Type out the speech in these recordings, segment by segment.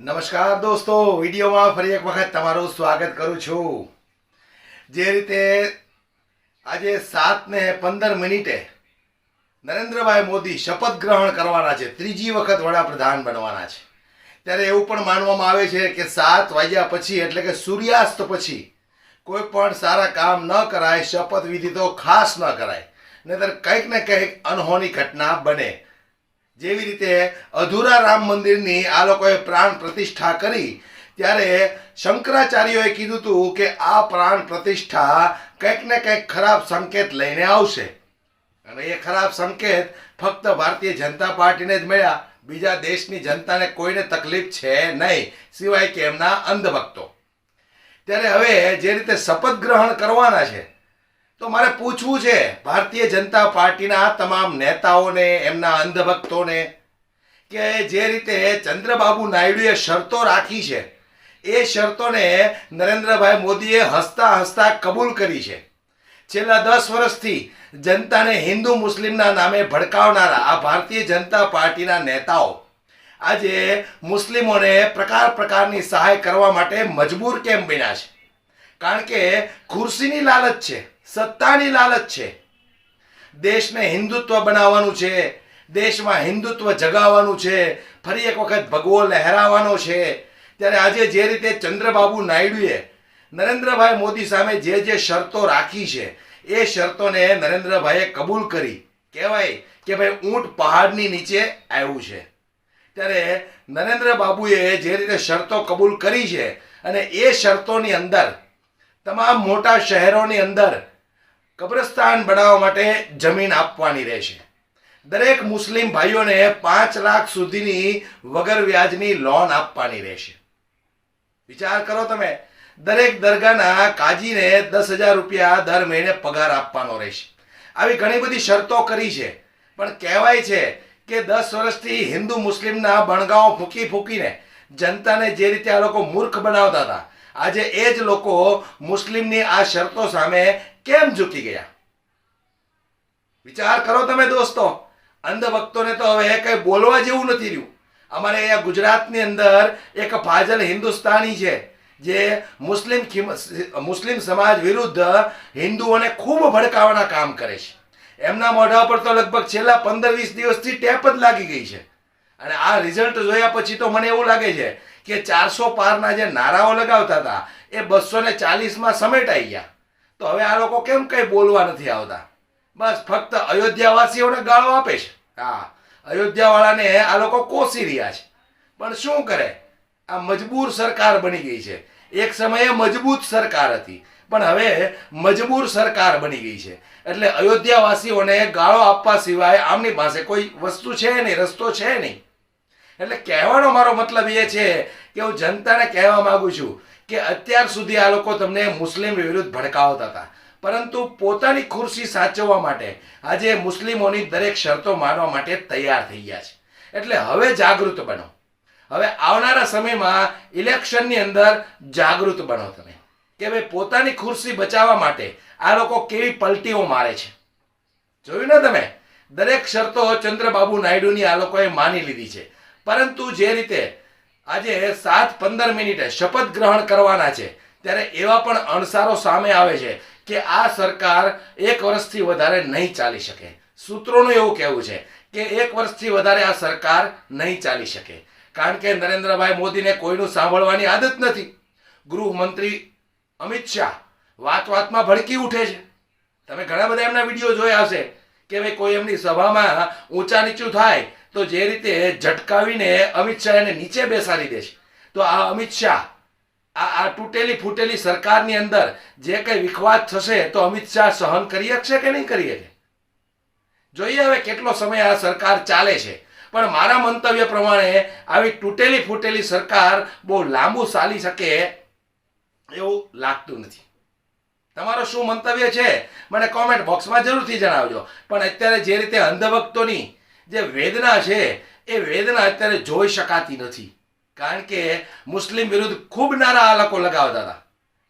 નમસ્કાર દોસ્તો, વિડીયોમાં ફરી એક વખત તમારું સ્વાગત કરું છું. જે રીતે આજે સાત ને પંદર મિનિટે નરેન્દ્રભાઈ મોદી શપથ ગ્રહણ કરવાના છે, ત્રીજી વખત વડાપ્રધાન બનવાના છે. ત્યારે એવું પણ માનવામાં આવે છે કે સાત વાગ્યા પછી એટલે કે સૂર્યાસ્ત પછી કોઈ પણ સારા કામ ન કરાય, શપથ વિધિ તો ખાસ ન કરાય. નહીતર કંઈક ને કંઈક અનહોની ઘટના બને. જેવી રીતે અધૂરા રામ મંદિરની આ લોકોએ પ્રાણ પ્રતિષ્ઠા કરી, ત્યારે શંકરાચાર્યોએ કીધું હતું કે આ પ્રાણ પ્રતિષ્ઠા કંઈક ને કંઈક ખરાબ સંકેત લઈને આવશે. અને એ ખરાબ સંકેત ફક્ત ભારતીય જનતા પાર્ટીને જ મળ્યા. બીજા દેશની જનતાને કોઈને તકલીફ છે નહીં, સિવાય કે એમના અંધભક્તો. ત્યારે હવે જે રીતે શપથ ગ્રહણ કરવાના છે તો મારે પૂછવું છે, ભારતીય જનતા પાર્ટીના તમામ નેતાઓને, એમના અંધભક્તોને, કે જે રીતે ચંદ્રબાબુ નાયડુએ શરતો રાખી છે, એ શરતોને નરેન્દ્રભાઈ મોદીએ હસતા હસતા કબૂલ કરી છે. છેલ્લા દસ વર્ષથી જનતાને હિન્દુ મુસ્લિમના નામે ભડકાવનારા આ ભારતીય જનતા પાર્ટીના નેતાઓ, આજે મુસ્લિમોને પ્રકાર પ્રકારની સહાય કરવા માટે મજબૂર કેમ બન્યા છે? કારણ કે ખુરશીની લાલચ છે. સત્તાની લાલચ છે. દેશને હિન્દુત્વ બનાવવાનું છે. દેશમાં હિન્દુત્વ જગાવવાનું છે. ફરી એક વખત ભગવો લહેરાવાનો છે. ત્યારે આજે જે રીતે ચંદ્રબાબુ નાયડુએ નરેન્દ્રભાઈ મોદી સામે જે જે શરતો રાખી છે, એ શરતોને નરેન્દ્રભાઈએ કબૂલ કરી. કહેવાય કે ભાઈ, ઊંટ પહાડની નીચે આવ્યું છે. ત્યારે નરેન્દ્ર બાબુએ જે રીતે શરતો કબૂલ કરી છે અને એ શરતોની અંદર, તમામ મોટા શહેરોની અંદર કબ્રસ્તાન બનાવવા માટે જમીન આપવાની રહેશે. દરેક મુસ્લિમ ભાઈઓને પાંચ લાખ સુધીની વગર વ્યાજની લોન આપવાની રહેશે. વિચાર કરો તમે, દરેક દરગાહના કાજીને દસ હજાર રૂપિયા દર મહિને પગાર આપવાનો રહેશે. આવી ઘણી બધી શરતો કરી છે, પણ કહેવાય છે કે દસ વર્ષથી હિન્દુ મુસ્લિમના બણગાઓ ફૂંકી ફૂંકીને જનતાને જે રીતે આ લોકો મૂર્ખ બનાવતા હતા, આજે એ જ લોકો મુસ્લિમની આ શરતો સામે કેમ ઝૂકી ગયા? વિચાર કરો તમે દોસ્તો, અંધભક્તોને તો હવે કઈ બોલવા જેવું નથી રહ્યું. અમારે અહીંયા ગુજરાતની અંદર એક ફાજલ હિન્દુસ્તાની છે, જે મુસ્લિમ મુસ્લિમ સમાજ વિરુદ્ધ હિન્દુઓને ખૂબ ભડકાવાના કામ કરે છે. એમના મોઢા પર તો લગભગ છેલ્લા પંદર વીસ દિવસથી ટેપ જ લાગી ગઈ છે. અને આ રિઝલ્ટ જોયા પછી તો મને એવું લાગે છે કે ચારસો પારના જે નારાઓ લગાવતા હતા, એ બસો ને ચાલીસમાં સમેટાઈ ગયા. તો હવે આ લોકો કેમ કઈ બોલવા નથી આવતા? બસ ફક્ત અયોધ્યાવાસીઓને ગાળો આપે છે. હા, અયોધ્યાવાળાને આ લોકો કોસી રહ્યા છે. પણ શું કરે? આ મજબૂર સરકાર બની ગઈ છે. એક સમયે મજબૂત સરકાર હતી. પણ હવે મજબૂર સરકાર બની ગઈ છે. એટલે અયોધ્યાવાસીઓને ગાળો આપવા સિવાય આમની પાસે કોઈ વસ્તુ છે નહીં, રસ્તો છે નહીં. એટલે કહેવાનો મારો મતલબ એ છે કે હું જનતાને કહેવા માગું છું કે અત્યાર સુધી આ લોકો તમને મુસ્લિમ વિરુદ્ધ ભડકાવતા હતા. પરંતુ પોતાની ખુરશી સાચવવા માટે આજે મુસ્લિમોની દરેક શરતો માનવા માટે તૈયાર થઈ ગયા છે. એટલે હવે જાગૃત બનો. હવે આવનારા સમયમાં ઇલેક્શનની અંદર જાગૃત બનો તમે. કે ભાઈ પોતાની ખુરશી બચાવવા માટે આ લોકો કેવી પલટીઓ મારે છે. જોયું ને તમે? દરેક શરતો ચંદ્રબાબુ નાયડુની આ લોકોએ માની લીધી છે. પરંતુ જે રીતે આજે સાત પંદર મિનિટે શપથ ગ્રહણ કરવાના છે. ત્યારે એવા પણ અણસારો સામે આવે છે કે આ સરકાર એક વર્ષથી વધારે નહીં ચાલી શકે. સૂત્રોનું એવું કહેવું છે કે એક વર્ષથી વધારે આ સરકાર નહીં ચાલી શકે. કારણ કે નરેન્દ્રભાઈ મોદીને કોઈનું સાંભળવાની આદત નથી. ગૃહમંત્રી અમિત શાહ વાત વાતમાં ભડકી ઉઠે છે. તમે ઘણા બધા એમના વીડિયો જોયા હશે કે ભાઈ કોઈ એમની સભામાં ઊંચા નીચું થાય તો જે રીતે ઝટકાવીને અમિત શાહ એને નીચે બેસાડી દે છે. તો આ અમિત શાહ, આ આ તૂટેલી ફૂટેલી સરકારની અંદર જે કંઈ વિખવાદ થશે તો અમિત શાહ સહન કરી શકશે કે નહીં કરી શકે? જોઈએ હવે કેટલો સમય આ સરકાર ચાલે છે. પણ મારા મંતવ્ય પ્રમાણે આવી તૂટેલી ફૂટેલી સરકાર બહુ લાંબુ ચાલી શકે એવું લાગતું નથી. તમારો શું મંતવ્ય છે? મને કોમેન્ટ બોક્સમાં જરૂરથી જણાવજો. પણ અત્યારે જે રીતે અંધભક્તોની જે વેદના છે, એ વેદના અત્યારે જોઈ શકાતી નથી. કારણ કે મુસ્લિમ વિરુદ્ધ ખૂબ નારા આ લોકો લગાવતા હતા.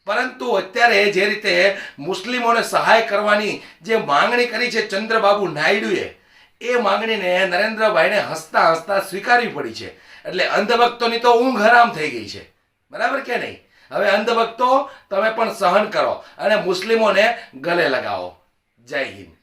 પરંતુ અત્યારે જે રીતે મુસ્લિમોને સહાય કરવાની જે માંગણી કરી છે ચંદ્રબાબુ નાયડુએ, એ માંગણીને નરેન્દ્રભાઈને હસતા હસતા સ્વીકારવી પડી છે. એટલે અંધભક્તોની તો ઊંઘ હરામ થઈ ગઈ છે. બરાબર કે નહીં? હવે અંધભક્તો તમે પણ સહન કરો અને મુસ્લિમોને ગલે લગાવો. જય હિન્દ.